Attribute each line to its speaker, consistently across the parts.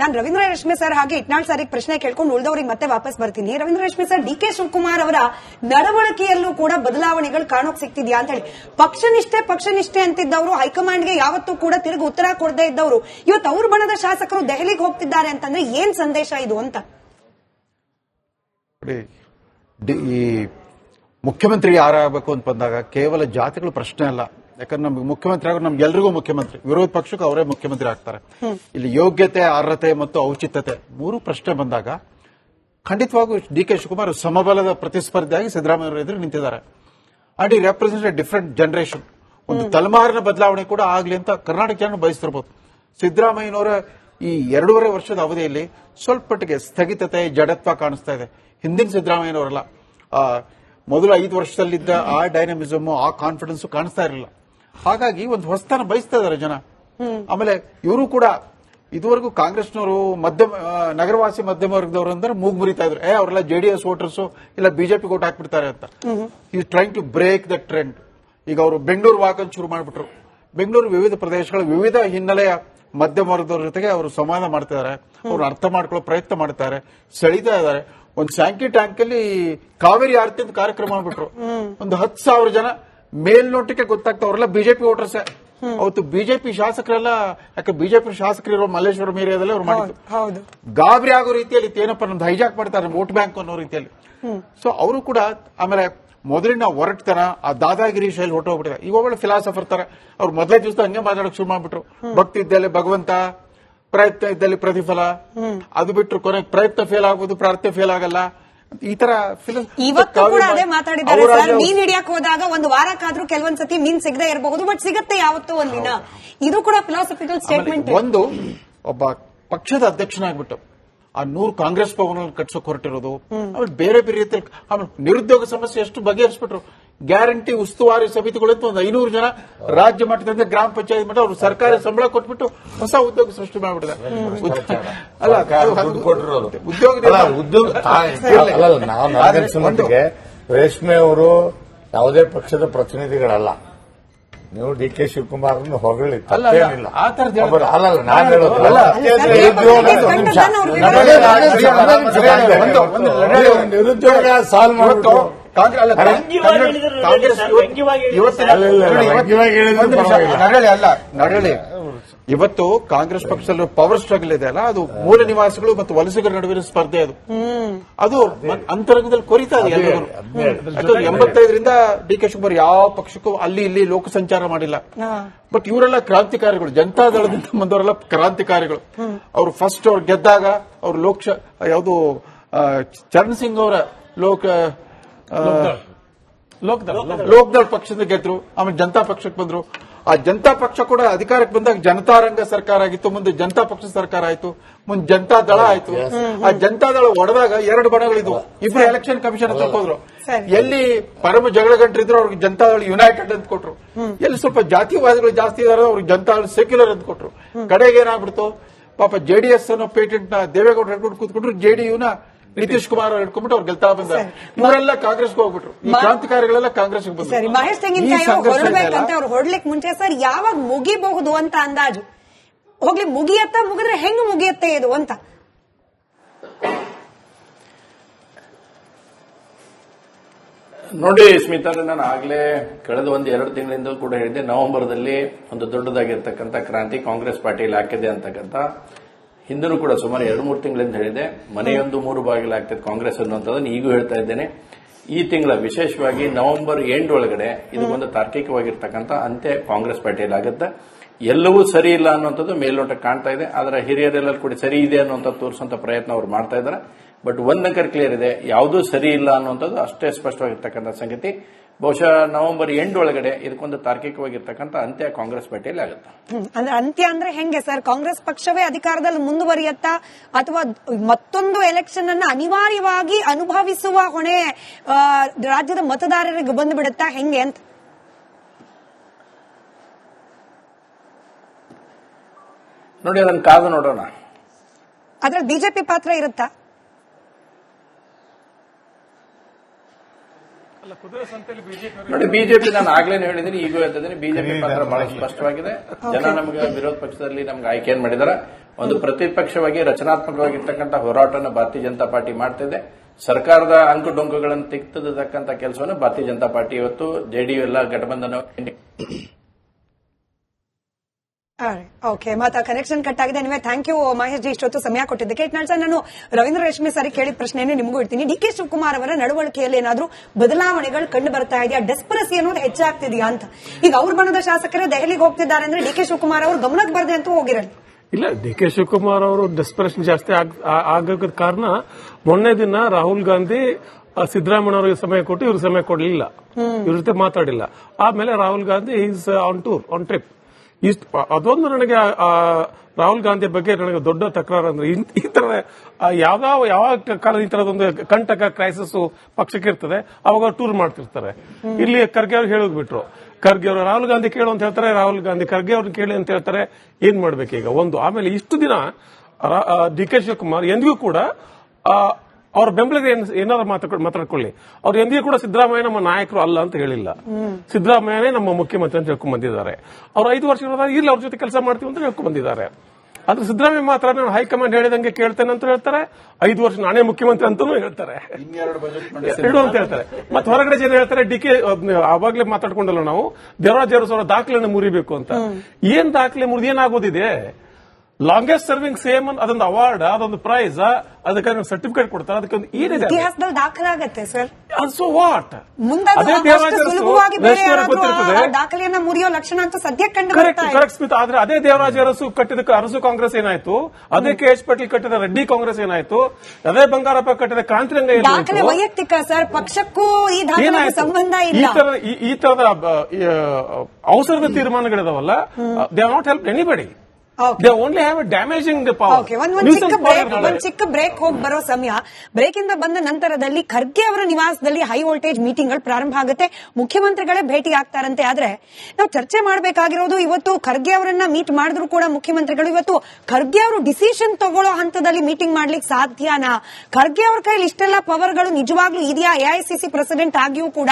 Speaker 1: ನಾನು ರವೀಂದ್ರ ರಶ್ಮಿ ಸರ್ ಹಾಗೆ ಇಟ್ನಾಳ್ ಸರ್ ಪ್ರಶ್ನೆ ಕೇಳ್ಕೊಂಡು ಉಳಿದವರಿಗೆ ಮತ್ತೆ ವಾಪಸ್ ಬರ್ತೀನಿ. Ravindra Rashmi sir, D K Shivakumar ಅವರ ನಡವಳಿಕೆಯಲ್ಲೂ ಕೂಡ ಬದಲಾವಣೆಗಳು ಕಾಣೋಕ್ ಸಿಗ್ತಿದ್ಯಾ ಅಂತ ಹೇಳಿ. ಪಕ್ಷನಿಷ್ಠೆ ಪಕ್ಷನಿಷ್ಠೆ ಅಂತಿದ್ದವರು, ಹೈಕಮಾಂಡ್ಗೆ ಯಾವತ್ತೂ ಕೂಡ ತಿರುಗಿ ಉತ್ತರ ಕೊಡದೇ ಇದ್ದವರು. ಇವತ್ತು ಅವ್ರ ಬಣದ ಶಾಸಕರು ದೆಹಲಿಗೆ ಹೋಗ್ತಿದ್ದಾರೆ ಅಂತಂದ್ರೆ ಏನ್ ಸಂದೇಶ ಇದು ಅಂತ?
Speaker 2: ಈ ಮುಖ್ಯಮಂತ್ರಿ ಯಾರಾಗಬೇಕು ಅಂತ ಬಂದಾಗ ಕೇವಲ ಜಾತಿಗಳ ಪ್ರಶ್ನೆ ಅಲ್ಲ. ಯಾಕಂದ್ರೆ ನಮ್ಗೆ ಮುಖ್ಯಮಂತ್ರಿ ಆಗೋದು ನಮ್ಗೆ ಎಲ್ರಿಗೂ ಮುಖ್ಯಮಂತ್ರಿ. ವಿರೋಧ ಪಕ್ಷಕ್ಕೂ ಅವರೇ ಮುಖ್ಯಮಂತ್ರಿ ಆಗ್ತಾರೆ. ಇಲ್ಲಿ ಯೋಗ್ಯತೆ ಅರ್ಹತೆ ಮತ್ತು ಔಚಿತ್ಯತೆ ಮೂರು ಪ್ರಶ್ನೆ ಬಂದಾಗ ಖಂಡಿತವಾಗೂ ಡಿ ಕೆ ಶಿವಕುಮಾರ್ ಸಮಬಲದ ಪ್ರತಿಸ್ಪರ್ಧಿಯಾಗಿ ಸಿದ್ದರಾಮಯ್ಯ ಎದುರು ನಿಂತಿದ್ದಾರೆ. ಅಂಡ್ ಈ ರೆಪ್ರೆಸೆಂಟ್ ಎ ಡಿಫರೆಂಟ್ ಜನರೇಷನ್ ಒಂದು ತಲೆಮಾರಿನ ಬದಲಾವಣೆ ಕೂಡ ಆಗಲಿ ಅಂತ ಕರ್ನಾಟಕ ಜನ ಬಯಸ್ತಿರ್ಬೋದು. ಸಿದ್ದರಾಮಯ್ಯನವರ ಈ ಎರಡೂವರೆ ವರ್ಷದ ಅವಧಿಯಲ್ಲಿ ಸ್ವಲ್ಪ ಮಟ್ಟಿಗೆ ಸ್ಥಗಿತತೆ ಜಡತ್ವ ಕಾಣಿಸ್ತಾ ಇದೆ. ಹಿಂದಿನ ಸಿದ್ದರಾಮಯ್ಯನವರಲ್ಲ. ಮೊದಲು ಐದು ವರ್ಷದಲ್ಲಿದ್ದ ಆ ಡೈನಮಿಸಮ್ ಆ ಕಾನ್ಫಿಡೆನ್ಸ್ ಕಾಣಿಸ್ತಾ ಇರಲಿಲ್ಲ. ಹಾಗಾಗಿ ಒಂದು ಹೊಸತನ ಬಯಸ್ತಾ ಇದಾರೆ ಜನ ಆಮೇಲೆ ಇವರು ಕೂಡ ಇದುವರೆಗೂ ಕಾಂಗ್ರೆಸ್ನವರು ಮಧ್ಯಮ ನಗರವಾಸಿ ಮಧ್ಯಮ ವರ್ಗದವರು ಅಂದ್ರೆ ಮೂಗ್ ಮುರಿತಾ ಇದ್ರು. ಏ ಅವರೆಲ್ಲ ಜೆಡಿಎಸ್ ವೋಟರ್ಸ್ ಇಲ್ಲ ಬಿಜೆಪಿ ಓಟ್ ಹಾಕ್ಬಿಡ್ತಾರೆ ಅಂತ. ಈ trying to break the trend ಈಗ ಅವರು ಬೆಂಗಳೂರು ವಾಕನ್ ಶುರು ಮಾಡಿಬಿಟ್ರು. ಬೆಂಗಳೂರು ವಿವಿಧ ಪ್ರದೇಶಗಳ ವಿವಿಧ ಹಿನ್ನೆಲೆಯ ಮಧ್ಯಮ ವರ್ಗದವ್ರ ಜೊತೆಗೆ ಅವರು ಸಂವಾದ ಮಾಡ್ತಿದ್ದಾರೆ. ಅವ್ರು ಅರ್ಥ ಮಾಡ್ಕೊಳ್ಳೋ ಪ್ರಯತ್ನ ಮಾಡ್ತಾರೆ. ಸೆಳೀತಾ ಇದ್ದಾರೆ. ಒಂದು ಸ್ಯಾಂಕಿ ಟ್ಯಾಂಕ್ ಅಲ್ಲಿ ಕಾವೇರಿ ಆರತಿ ಅಂತ ಕಾರ್ಯಕ್ರಮ ಮಾಡ್ಬಿಟ್ರು. ಒಂದು ಹತ್ತು ಸಾವಿರ ಜನ ಮೇಲ್ನೋಟಕ್ಕೆ ಗೊತ್ತಾಗ್ತಾ ಅವರೆಲ್ಲ ಬಿಜೆಪಿ ವೋಟರ್ಸ್. ಅವತ್ತು ಬಿಜೆಪಿ ಶಾಸಕರೆಲ್ಲ ಯಾಕೆ ಬಿಜೆಪಿ ಶಾಸಕರು ಇರೋ ಮಲ್ಲೇಶ್ವರಂ ಏರಿಯಾದಲ್ಲಿ ಅವ್ರು ಮಾಡಿದ್ರು ಗಾಬರಿ ಆಗೋ ರೀತಿಯಲ್ಲಿ ಏನಪ್ಪ ನಮ್ದು ಹೈಜಾಕ್ ಮಾಡ್ತಾರೆ ವೋಟ್ ಬ್ಯಾಂಕ್ ಅನ್ನೋ ರೀತಿಯಲ್ಲಿ. ಸೊ ಅವರು ಕೂಡ ಆಮೇಲೆ ಮೊದಲಿನ ಒರಟತನ ಆ ದಾದಾಗಿರಿ ಶೈಲಿ ಹೊರಟೋಗ್ಬಿಟ್ಟಿದೆ. ಇವಾಗ ಫಿಲಾಸಫರ್ ತರ ಅವ್ರು ಮೊದಲೇ ದಿವಸ ಹಂಗೆ ಮಾತಾಡಕ್ ಶುರು ಮಾಡ್ಬಿಟ್ರು. ಭಕ್ತಿ ಇದ್ದಲ್ಲಿ ಭಗವಂತ ಪ್ರಯತ್ನ ಇದ್ದಲ್ಲಿ ಪ್ರತಿಫಲ. ಅದು ಬಿಟ್ಟರು ಕೊನೆಗೆ ಪ್ರಯತ್ನ ಫೇಲ್ ಆಗ್ಬೋದು ಪ್ರಾರ್ಥನೆ ಫೇಲ್ ಆಗಲ್ಲ. ಈ ತರ
Speaker 1: ಇವತ್ತು ಕೂಡ ಅದೇ ಮಾತಾಡಿದ್ದಾರೆ ಸರ್. ಮೀನ್ ಹಿಡಿಯಕ್ ಹೋದಾಗ ಒಂದು ವಾರಕ್ಕಾದ್ರೂ ಕೆಲವೊಂದ್ ಸತಿ ಮೀನ್ ಸಿಗದೆ ಇರಬಹುದು ಬಟ್ ಸಿಗತ್ತೆ ಯಾವತ್ತೂ ಒಂದಿನ ಇದು ಕೂಡ ಫಿಲಾಸಫಿಕಲ್ ಸ್ಟೇಟ್ಮೆಂಟ್
Speaker 2: ಒಂದು ಒಬ್ಬ ಪಕ್ಷದ ಅಧ್ಯಕ್ಷನಾಗ್ಬಿಟ್ಟು ಆ ನೂರು ಕಾಂಗ್ರೆಸ್ ಭವನ ಕಟ್ಸೋಕ್ ಹೊರಟಿರೋದು ಆಮೇಲೆ ಬೇರೆ ಬೇರೆ ರೀತಿಯಲ್ಲಿ ಆಮೇಲೆ ನಿರುದ್ಯೋಗ ಸಮಸ್ಯೆ ಎಷ್ಟು ಬಗೆಹರಿಸ್ಬಿಟ್ರು. ಗ್ಯಾರಂಟಿ ಉಸ್ತುವಾರಿ ಸಮಿತಿಗಳು ಅಂತ ಒಂದು ಐನೂರು ಜನ ರಾಜ್ಯ ಮಟ್ಟದಿಂದ ಗ್ರಾಮ ಪಂಚಾಯತ್ ಮಟ್ಟ ಅವರು ಸರ್ಕಾರಿ ಸಂಬಳ ಕೊಟ್ಬಿಟ್ಟು ಹೊಸ ಉದ್ಯೋಗ ಸೃಷ್ಟಿ ಮಾಡಿಬಿಟ್ಟಿದೆ ಅಲ್ಲ
Speaker 3: ಉದ್ಯೋಗ ರೇಷ್ಮೆ ಅವರು ಯಾವುದೇ ಪಕ್ಷದ ಪ್ರತಿನಿಧಿಗಳಲ್ಲ ನೀವು ಡಿ ಕೆ ಶಿವಕುಮಾರ್ ಹೊಗಳಿ
Speaker 2: ಅಲ್ಲ,
Speaker 3: ತಪ್ಪೇನಿಲ್ಲ ನಾನು ಹೇಳೋದು ನಿರುದ್ಯೋಗ ಸಾಲ್ವ್
Speaker 2: ಇವತ್ತು ಇವತ್ತು- ಕಾಂಗ್ರೆಸ್ ಪಕ್ಷದಲ್ಲಿ ಪವರ್ ಸ್ಟ್ರಗಲ್ ಇದೆ ಅಲ್ಲ ಅದು ಮೂಲ ನಿವಾಸಿಗಳು ಮತ್ತು ವಲಸಿಗರ ನಡುವಿನ ಸ್ಪರ್ಧೆ ಅದು. ಅದು ಅಂತರಂಗದಲ್ಲಿ ಕೊರಿತಾ ಇದೆ ಎಂಬತ್ತೈದರಿಂದ ಡಿ ಕೆ ಶಿವಕುಮಾರ್ ಯಾವ ಪಕ್ಷಕ್ಕೂ ಅಲ್ಲಿ ಇಲ್ಲಿ ಲೋಕ ಸಂಚಾರ ಮಾಡಿಲ್ಲ. ಬಟ್ ಇವರೆಲ್ಲ ಕ್ರಾಂತಿಕಾರಿಗಳು ಜನತಾ ದಳದಿಂದ ಬಂದವರೆಲ್ಲ ಕ್ರಾಂತಿಕಾರಿಗಳು. ಅವರು ಫಸ್ಟ್ ಅವ್ರು ಗೆದ್ದಾಗ ಅವ್ರು ಲೋಕ ಯಾವುದು ಚರಣ್ ಸಿಂಗ್ ಅವರ ಲೋಕ ಆ, ಲೋಕದಳ ಪಕ್ಷದಿಂದ ಗೆದ್ರು ಆಮೇಲೆ ಜನತಾ ಪಕ್ಷಕ್ಕೆ ಬಂದ್ರು. ಆ ಜನತಾ ಪಕ್ಷ ಕೂಡ ಅಧಿಕಾರಕ್ಕೆ ಬಂದಾಗ ಜನತಾರಂಗ ಸರ್ಕಾರ ಆಗಿತ್ತು ಮುಂದೆ ಜನತಾ ಪಕ್ಷ ಸರ್ಕಾರ ಆಯ್ತು ಮುಂದೆ ಜನತಾ ದಳ ಆಯ್ತು. ಆ ಜನತಾ ದಳ ಒಡೆದಾಗ ಎರಡು ಬಣಗಳಿದ್ವು ಇಬ್ರು ಎಲೆಕ್ಷನ್ ಕಮಿಷನ್ ಹೋದ್ರು. ಎಲ್ಲಿ ಪರಮ ಜಗಳ ಗಂಟ್ರಿದ್ರು ಅವ್ರಿಗೆ ಜನತಾ ದಳ ಯುನೈಟೆಡ್ ಅಂತ ಕೊಟ್ರು. ಎಲ್ಲಿ ಸ್ವಲ್ಪ ಜಾತಿವಾದಿಗಳು ಜಾಸ್ತಿ ಇದಾರೆ ಅವ್ರಿಗೆ ಜನತಾ ದಳ ಸೆಕ್ಯುಲರ್ ಅಂತ ಕೊಟ್ರು. ಕಡೆಗೆ ಏನಾಗ್ಬಿಡ್ತು? ಪಾಪ ಜೆಡಿಎಸ್ ಅನ್ನೋ ಪೇಟೆಂಟ್ನ ದೇವೇಗೌಡ ಕೂತ್ಕೊಂಡ್ರು ಜೆಡಿಯುನ ನಿತೀಶ್ ಕುಮಾರ್ ಅವ್ರು ಹಿಡ್ಕೊಂಡ್ಬಿಟ್ಟು ಅವ್ರು ಗೆಲ್ತಾ ಬಂದ ಇವರೆಲ್ಲ ಕಾಂಗ್ರೆಸ್ಗೆ ಹೋಗ್ಬಿಟ್ರು. ಈ ಕ್ರಾಂತಿಕಾರಿಗಳೆಲ್ಲ ಕಾಂಗ್ರೆಸ್ಗೆ ಬಂದ್ರು
Speaker 1: ಸರಿ ಮಹೇಶ್ ತೆಂಗಿನಕಾಯಿ ಹೊರಡ್ಬೇಕಂತ ಅವ್ರು ಮುಂಚೆ ಸರ್ ಯಾವಾಗ ಮುಗಿಬಹುದು ಅಂತ ಅಂದಾಜು? ಹೋಗ್ಲಿ ಮುಗಿಯತ್ತ ಮುಗಿದ್ರೆ ಹೆಂಗ್ ಮುಗಿಯತ್ತೆ ಇದು ಅಂತ?
Speaker 4: ನೋಡಿ ಸ್ಮಿತಾ ನಾನು ಆಗ್ಲೇ ಕಳೆದ ಒಂದು ಎರಡು ತಿಂಗಳಿಂದ ಕೂಡ ಹೇಳಿದೆ ನವೆಂಬರ್ದಲ್ಲಿ ಒಂದು ದೊಡ್ಡದಾಗಿರ್ತಕ್ಕಂಥ ಕ್ರಾಂತಿ ಕಾಂಗ್ರೆಸ್ ಪಾರ್ಟಿಯಲ್ಲಿ ಹಾಕಿದೆ ಅಂತಕ್ಕಂಥ ಹಿಂದೂ ಕೂಡ ಸುಮಾರು ಎರಡು ಮೂರು ತಿಂಗಳಿಂದ ಹೇಳಿದೆ, ಮನೆಯೊಂದು ಮೂರು ಬಾಗಿಲಾಗ್ತದೆ ಕಾಂಗ್ರೆಸ್ ಅನ್ನುವಂಥದ್ದನ್ನು ಈಗೂ ಹೇಳ್ತಾ ಇದ್ದೇನೆ. ಈ ತಿಂಗಳ ವಿಶೇಷವಾಗಿ ನವೆಂಬರ್ ಎಂಡ್ ಒಳಗಡೆ ಇದು ಒಂದು ತಾರ್ಕಿಕವಾಗಿರ್ತಕ್ಕಂಥ ಅಂತ್ಯ ಕಾಂಗ್ರೆಸ್ ಪಾರ್ಟಿಯಲ್ಲಿ ಆಗುತ್ತೆ ಎಲ್ಲವೂ ಸರಿ ಇಲ್ಲ ಅನ್ನುವಂಥದ್ದು ಮೇಲ್ನೋಟಕ್ಕೆ ಕಾಣ್ತಾ ಇದೆ. ಅದರ ಹಿರಿಯರೆಲ್ಲರೂ ಕೂಡ ಸರಿ ಇದೆ ಅನ್ನುವಂಥ ತೋರಿಸುವಂತ ಪ್ರಯತ್ನ ಅವ್ರು ಮಾಡ್ತಾ ಇದ್ದಾರೆ. ಬಟ್ ಒಂದಂಕರ್ ಕ್ಲಿಯರ್ ಇದೆ, ಯಾವುದೂ ಸರಿ ಇಲ್ಲ ಅನ್ನುವಂಥದ್ದು ಅಷ್ಟೇ ಸ್ಪಷ್ಟವಾಗಿರ್ತಕ್ಕಂಥ ಸಂಗತಿ. ಬಹುಶಃ ನವೆಂಬರ್ ಎಂಡ್ ಒಳಗಡೆ ಇದಕ್ಕೊಂದು ತಾರ್ಕಿಕವಾಗಿರ್ತಕ್ಕಂಥ ಅಂತ್ಯ ಕಾಂಗ್ರೆಸ್ ಪಾರ್ಟಿಯಲ್ಲಿ ಆಗುತ್ತೆ.
Speaker 1: ಅಂದ್ರೆ ಅಂತ್ಯ ಅಂದ್ರೆ ಹೆಂಗೆ ಸರ್? ಕಾಂಗ್ರೆಸ್ ಪಕ್ಷವೇ ಅಧಿಕಾರದಲ್ಲಿ ಮುಂದುವರಿಯತ್ತಾ ಅಥವಾ ಮತ್ತೊಂದು ಎಲೆಕ್ಷನ್ ಅನ್ನ ಅನಿವಾರ್ಯವಾಗಿ ಅನುಭವಿಸುವ ಹೊಣೆ ರಾಜ್ಯದ ಮತದಾರರಿಗೆ ಬಂದು ಬಿಡುತ್ತಾ ಹೆಂಗೆ ಅಂತ?
Speaker 4: ನೋಡಿ ಅದನ್ನ ಕಾದು ನೋಡೋಣ.
Speaker 1: ಅದ್ರಲ್ಲಿ ಬಿಜೆಪಿ ಪಾತ್ರ ಇರುತ್ತಾ?
Speaker 4: ನೋಡಿ ಬಿಜೆಪಿ ನಾನು ಆಗ್ಲೇನೆ ಹೇಳಿದ್ದೀನಿ ಈಗ ಹೇಳ್ತಿದ್ದೀನಿ ಬಿಜೆಪಿ ಪಾತ್ರ ಬಹಳ ಸ್ಪಷ್ಟವಾಗಿದೆ. ಜನ ನಮಗೆ ವಿರೋಧ ಪಕ್ಷದಲ್ಲಿ ನಮ್ಗೆ ಆಯ್ಕೆಯನ್ನು ಮಾಡಿದಾರೆ? ಒಂದು ಪ್ರತಿಪಕ್ಷವಾಗಿ ರಚನಾತ್ಮಕವಾಗಿರ್ತಕ್ಕಂಥ ಹೋರಾಟವನ್ನು ಭಾರತೀಯ ಜನತಾ ಪಾರ್ಟಿ ಮಾಡ್ತಿದೆ ಸರ್ಕಾರದ ಅಂಕು ಡೊಂಕುಗಳನ್ನು ತೆಗೆದುತಕ್ಕಂಥ ಕೆಲಸವನ್ನು ಭಾರತೀಯ ಜನತಾ ಪಾರ್ಟಿ ಇವತ್ತು ಜೆಡಿಯು ಎಲ್ಲ ಘಟಬಂಧನ
Speaker 1: ಓಕೆ ಮತ್ತೆ ಕನೆಕ್ಷನ್ ಕಟ್ ಆಗಿದೆ. ನಿಮಗೆ ಥ್ಯಾಂಕ್ ಯು ಮಹೇಶ್ ಜಿ ಇಷ್ಟೊತ್ತು ಸಮಯ ಕೊಟ್ಟಿದ್ದಕ್ಕೆ. ಇಟ್ನಾಳ್ ಸರ್ ನಾನು ರವೀಂದ್ರ ರೇಷ್ಮೆ ಸರಿ ಕೇಳಿದ ಪ್ರಶ್ನೆಯನ್ನು ನಿಮಗೂ ಇಡ್ತೀನಿ. ಡಿ ಕೆ ಶಿವಕುಮಾರ್ ಅವರ ನಡವಳಿಕೆಯಲ್ಲಿ ಏನಾದರೂ ಬದಲಾವಣೆಗಳು ಕಂಡು ಬರ್ತಾ ಇದೆಯಾ? ಡೆಸ್ಪರಸಿ ಅನ್ನೋದು ಹೆಚ್ಚಾಗ್ತಿದೆಯಾ ಅಂತ. ಈಗ ಅವ್ರ ಬಣದ ಶಾಸಕರೇ ದೆಹಲಿಗೆ ಹೋಗ್ತಿದ್ದಾರೆ ಅಂದ್ರೆ ಡಿ ಕೆ ಶಿವಕುಮಾರ್ ಅವರು ಗಮನಕ್ಕೆ ಬರದೆ ಅಂತೂ ಹೋಗಿರಲ್ಲ
Speaker 5: ಇಲ್ಲ ಡಿ ಕೆ ಶಿವಕುಮಾರ್ ಅವರು ಡೆಸ್ಪರೇಷನ್ ಜಾಸ್ತಿ ಆಗೋದ ಕಾರಣ ಮೊನ್ನೆ ದಿನ ರಾಹುಲ್ ಗಾಂಧಿ ಸಿದ್ದರಾಮಯ್ಯ ಅವರಿಗೆ ಸಮಯ ಕೊಟ್ಟು ಇವ್ರಿಗೆ ಸಮಯ ಕೊಡಲಿಲ್ಲ. ಇವ್ರ ಜೊತೆ ಮಾತಾಡಿಲ್ಲ. ಆಮೇಲೆ Rahul Gandhi is on tour on trip ಅದೊಂದು ನನಗೆ ರಾಹುಲ್ ಗಾಂಧಿ ಬಗ್ಗೆ ನನಗೆ ದೊಡ್ಡ ತಕರಾರು ಅಂದ್ರೆ ಈ ತರ ಯಾವ್ದಾವ ಯಾವ ಕಾಲ ಈ ತರದೊಂದು ಕಂಟಕ ಕ್ರೈಸಿಸ್ ಪಕ್ಷಕ್ಕೆ ಇರ್ತದೆ ಅವಾಗ ಟೂರ್ ಮಾಡ್ತಿರ್ತಾರೆ. ಇಲ್ಲಿ ಖರ್ಗೆ ಅವ್ರು ಹೇಳೋಗ್ಬಿಟ್ರು ಖರ್ಗೆ ಅವರು ರಾಹುಲ್ ಗಾಂಧಿ ಕೇಳು ಅಂತ ಹೇಳ್ತಾರೆ, ರಾಹುಲ್ ಗಾಂಧಿ ಖರ್ಗೆ ಅವ್ರನ್ನ ಕೇಳಿ ಅಂತ ಹೇಳ್ತಾರೆ, ಏನ್ ಮಾಡ್ಬೇಕು ಈಗ? ಒಂದು, ಆಮೇಲೆ ಇಷ್ಟು ದಿನ ಡಿ ಕೆ ಶಿವಕುಮಾರ್, ಎಂದಿಗೂ ಕೂಡ ಅವ್ರ ಬೆಂಬಲಿಗೆ ಏನ್- ಏನಾದ್ರು ಮಾತಾಡ್- ಮಾತಾಡ್ಕೊಳ್ಳಿ. ಅವ್ರು ಎಂದಿಗೂ ಕೂಡ ಸಿದ್ದರಾಮಯ್ಯ ನಮ್ಮ ನಾಯಕರು ಅಲ್ಲ ಅಂತ ಹೇಳಿಲ್ಲ. ಸಿದ್ದರಾಮಯ್ಯನೇ ನಮ್ಮ ಮುಖ್ಯಮಂತ್ರಿ ಅಂತ ಹೇಳ್ಕೊಂಡ್ ಬಂದಿದ್ದಾರೆ. ಅವ್ರು ಐದು ವರ್ಷ ಇರೋದಾಗ ಇಲ್ಲ ಅವ್ರ ಜೊತೆ ಕೆಲಸ ಮಾಡ್ತೀವಿ ಅಂತ ಹೇಳ್ಕೊಂಡ್ ಬಂದಿದ್ದಾರೆ. ಅಂದ್ರೆ ಸಿದ್ದರಾಮಯ್ಯ ಮಾತ್ರ ನಾನು ಹೈಕಮಾಂಡ್ ಹೇಳಿದಂಗೆ ಕೇಳ್ತೇನೆ ಅಂತ ಹೇಳ್ತಾರೆ. ಐದು ವರ್ಷ ನಾನೇ ಮುಖ್ಯಮಂತ್ರಿ ಅಂತಾನೂ ಹೇಳ್ತಾರೆ.
Speaker 2: ಇನ್ನೆರಡು ಬಜೆಟ್
Speaker 5: ಎರಡು ಅಂತ ಹೇಳ್ತಾರೆ. ಮತ್ತೆ ಹೊರಗಡೆ ಜನ ಹೇಳ್ತಾರೆ ಡಿ ಕೆ ಅವಾಗ್ಲೇ ಮಾತಾಡ್ಕೊಂಡಲ್ಲ ನಾವು. ದೇವರಾಜ್ ಅವರ ದಾಖಲೆಯನ್ನು ಮುರಿಬೇಕು ಅಂತ. ಏನ್ ದಾಖಲೆ ಮುರಿದು ಏನಾಗೋದಿದೆ? ಲಾಂಗೆಸ್ಟ್ ಸರ್ವಿಂಗ್ ಸೇಮ್ ಅದೊಂದು ಅವಾರ್ಡ್ ಅದೊಂದು ಪ್ರೈಸ್ ಅದಕ್ಕೆ ಸರ್ಟಿಫಿಕೇಟ್ ಕೊಡ್ತಾರೆ ಅದಕ್ಕೆ ಒಂದು ಏನಿದೆ
Speaker 1: ಇತಿಹಾಸದಲ್ಲಿ ದಾಖಲಾಗತ್ತೆ ಸರ್.
Speaker 5: ಸೊ ವಾಟ್
Speaker 1: ಆ-
Speaker 5: ಗೊತ್ತಿರ್ತದೆ.
Speaker 1: ದಾಖಲೆಯನ್ನ ಮುರಿಯೋ ಲಕ್ಷಣ ಅಂತ ಸದ್ಯಕ್ಕೆ ಕಂಡು
Speaker 5: ಕರೆಕ್ಟ್
Speaker 1: ಬರ್ತಾ ಇದೆ
Speaker 5: ಕರೆಕ್ಟ್ ಸ್ಮಿತ್. ಆದ್ರೆ ಅದೇ ದೇವರಾಜ ಅರಸು ಕಟ್ಟಿದ ಅರಸು ಕಾಂಗ್ರೆಸ್ ಏನಾಯ್ತು? ಅದೇ ಕೆ ಎಚ್ ಪಾಟೀಲ್ ಕಟ್ಟಿದ ರೆಡ್ಡಿ ಕಾಂಗ್ರೆಸ್ ಏನಾಯ್ತು? ಅದೇ ಬಂಗಾರಪ್ಪ ಕಟ್ಟಿದ ಕ್ರಾಂತಿರಂಗ
Speaker 1: ದಾಖಲೆ ವೈಯಕ್ತಿಕ ಸರ್ ಪಕ್ಷಕ್ಕೂ ಈ ಸಂಬಂಧ
Speaker 5: ಈ
Speaker 1: ಇಲ್ಲ.
Speaker 5: ತರದ ಈ- ಈ ತರದ ಅವಸರದ ತೀರ್ಮಾನಗಳಿದಾವಲ್ಲ they are not help anybody. They only have damaging
Speaker 1: okay ಒಂದ್ ಒಂದ್ ಚಿಕ್ಕ ಬ್ರೇಕ್ ಒಂದ್ ಚಿಕ್ಕ ಬ್ರೇಕ್ ಹೋಗಿ ಬರೋ ಸಮಯ. ಬ್ರೇಕ್ ಇಂದ ಬಂದ ನಂತರದಲ್ಲಿ ಖರ್ಗೆ ಅವರ ನಿವಾಸದಲ್ಲಿ ಹೈ ವೋಲ್ಟೇಜ್ ಮೀಟಿಂಗ್ಗಳು ಪ್ರಾರಂಭ ಆಗುತ್ತೆ. ಮುಖ್ಯಮಂತ್ರಿಗಳೇ ಭೇಟಿ ಆಗ್ತಾರಂತೆ. ಆದ್ರೆ ನಾವು ಚರ್ಚೆ ಮಾಡಬೇಕಾಗಿರೋದು ಇವತ್ತು ಖರ್ಗೆ ಅವರನ್ನ ಮೀಟ್ ಮಾಡಿದ್ರು ಕೂಡ ಮುಖ್ಯಮಂತ್ರಿಗಳು. ಇವತ್ತು ಖರ್ಗೆ ಅವರು ಡಿಸಿಷನ್ ತಗೊಳ್ಳೋ ಹಂತದಲ್ಲಿ ಮೀಟಿಂಗ್ ಮಾಡ್ಲಿಕ್ಕೆ ಸಾಧ್ಯನಾ? ಖರ್ಗೆ ಅವ್ರ ಕೈಲಿ ಇಷ್ಟೆಲ್ಲ ಪವರ್ಗಳು ನಿಜವಾಗ್ಲೂ ಇದೆಯಾ? ಎಐಸಿಸಿ ಪ್ರೆಸಿಡೆಂಟ್ ಆಗಿಯೂ ಕೂಡ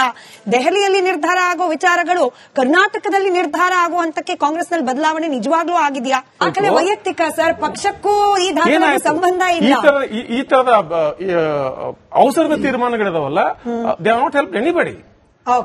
Speaker 1: ದೆಹಲಿಯಲ್ಲಿ ನಿರ್ಧಾರ ಆಗೋ ವಿಚಾರಗಳು ಕರ್ನಾಟಕದಲ್ಲಿ ನಿರ್ಧಾರ ಆಗುವ ಹಂತಕ್ಕೆ ಕಾಂಗ್ರೆಸ್ನಲ್ಲಿ ಬದಲಾವಣೆ ನಿಜವಾಗ್ಲೂ ಆಗಿದೆಯಾ? ದಾಖಲೆ ವೈಯಕ್ತಿಕ ಸರ್ ಪಕ್ಷಕ್ಕೂ ಈ? ಸಂಬಂಧ
Speaker 5: ಈ
Speaker 1: ಇಲ್ಲ
Speaker 5: ಈ- ತರದ ಆ, ಅವಸರದ ತೀರ್ಮಾನಗಳಿದಾವಲ್ಲ they not help anybody.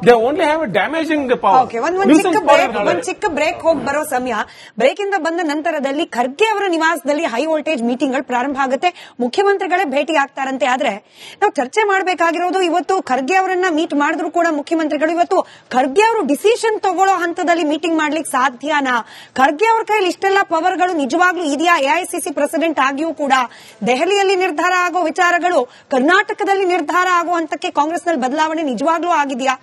Speaker 5: They only have damaging
Speaker 1: okay ಒಂದ್ ಒಂದ್ ಚಿಕ್ಕ ಬ್ರೇಕ್ ಒಂದ್ ಚಿಕ್ಕ ಬ್ರೇಕ್ ಹೋಗಿ ಬರೋ ಸಮಯ. ಬ್ರೇಕ್ ಇಂದ ಬಂದ ನಂತರದಲ್ಲಿ ಖರ್ಗೆ ಅವರ ನಿವಾಸದಲ್ಲಿ ಹೈ ವೋಲ್ಟೇಜ್ ಮೀಟಿಂಗ್ಗಳು ಪ್ರಾರಂಭ ಆಗುತ್ತೆ. ಮುಖ್ಯಮಂತ್ರಿಗಳೇ ಭೇಟಿ ಆಗ್ತಾರಂತೆ ಆದ್ರೆ ನಾವು ಚರ್ಚೆ ಮಾಡಬೇಕಾಗಿರೋದು ಇವತ್ತು ಖರ್ಗೆ ಅವರನ್ನ ಮೀಟ್ ಮಾಡಿದ್ರು ಕೂಡ ಮುಖ್ಯಮಂತ್ರಿಗಳು ಇವತ್ತು ಖರ್ಗೆ ಅವರು ಡಿಸಿಷನ್ ತಗೊಳ್ಳೋ ಹಂತದಲ್ಲಿ ಮೀಟಿಂಗ್ ಮಾಡ್ಲಿಕ್ಕೆ ಸಾಧ್ಯನಾ? ಖರ್ಗೆ ಅವ್ರ ಕೈಲಿ ಇಷ್ಟೆಲ್ಲ ಪವರ್ಗಳು ನಿಜವಾಗ್ಲೂ ಇದೆಯಾ? ಎಐಸಿಸಿ ಪ್ರೆಸಿಡೆಂಟ್ ಆಗಿಯೂ ಕೂಡ ದೆಹಲಿಯಲ್ಲಿ ನಿರ್ಧಾರ ಆಗೋ ವಿಚಾರಗಳು ಕರ್ನಾಟಕದಲ್ಲಿ ನಿರ್ಧಾರ ಆಗೋ ಹಂತಕ್ಕೆ ಕಾಂಗ್ರೆಸ್ನಲ್ಲಿ ಬದಲಾವಣೆ ನಿಜವಾಗ್ಲೂ ಆಗಿದೆಯಾ?